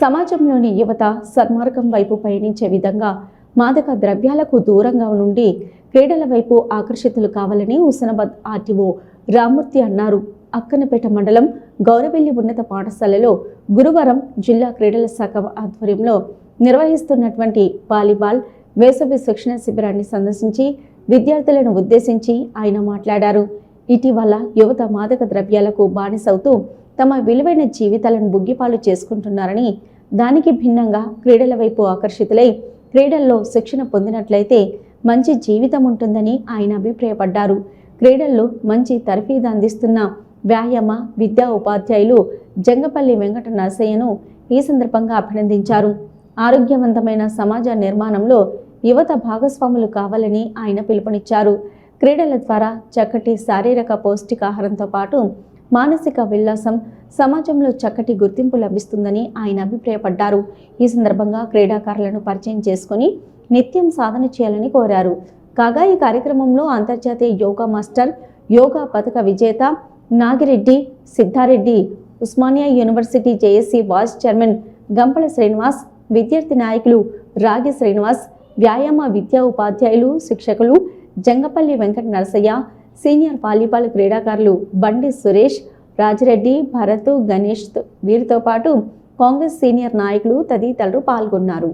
సమాజంలోని యువత సన్మార్గం వైపు పయనించే విధంగా మాదక ద్రవ్యాలకు దూరంగా నుండి క్రీడల వైపు ఆకర్షితులు కావాలని హుస్నాబాద్ ఆర్టీఓ రామూర్తి అన్నారు. అక్కనపేట మండలం గౌరవెల్లి ఉన్నత పాఠశాలలో గురువారం జిల్లా క్రీడల శాఖ ఆధ్వర్యంలో నిర్వహిస్తున్నటువంటి వాలీబాల్ వేసవి శిక్షణ శిబిరాన్ని సందర్శించి విద్యార్థులను ఉద్దేశించి ఆయన మాట్లాడారు. ఇటీవల యువత మాదక ద్రవ్యాలకు బానిసవుతూ తమ విలువైన జీవితాలను బుగ్గిపాలు చేసుకుంటున్నారని దానికి భిన్నంగా క్రీడల వైపు ఆకర్షితులై క్రీడల్లో శిక్షణ పొందినట్లయితే మంచి జీవితం ఉంటుందని ఆయన అభిప్రాయపడ్డారు. క్రీడల్లో మంచి తర్ఫీదు అందిస్తున్న వ్యాయామ విద్యా ఉపాధ్యాయులు జంగపల్లి వెంకట నరసయ్యను ఈ సందర్భంగా అభినందించారు. ఆరోగ్యవంతమైన సమాజ నిర్మాణంలో యువత భాగస్వాములు కావాలని ఆయన పిలుపునిచ్చారు. క్రీడల ద్వారా చక్కటి శారీరక పౌష్టికాహారంతో పాటు మానసిక విల్లాసం సమాజంలో చక్కటి గుర్తింపు లభిస్తుందని ఆయన అభిప్రాయపడ్డారు. ఈ సందర్భంగా క్రీడాకారులను పరిచయం చేసుకుని నిత్యం సాధన చేయాలని కోరారు. కాగా ఈ కార్యక్రమంలో అంతర్జాతీయ యోగా మాస్టర్ యోగా పథక విజేత Nagireddy Siddhareddy Osmania university JAC vice chairman Gampala Srinivas విద్యార్థి నాయకులు రాగి శ్రీనివాస్ వ్యాయామ విద్యా ఉపాధ్యాయులు శిక్షకులు జంగపల్లి వెంకట నరసయ్య సీనియర్ వాలీబాల్ క్రీడాకారులు బండి సురేష్ రాజిరెడ్డి భరత్ గణేష్ వీరితో పాటు కాంగ్రెస్ సీనియర్ నాయకులు తదితరులు పాల్గొన్నారు.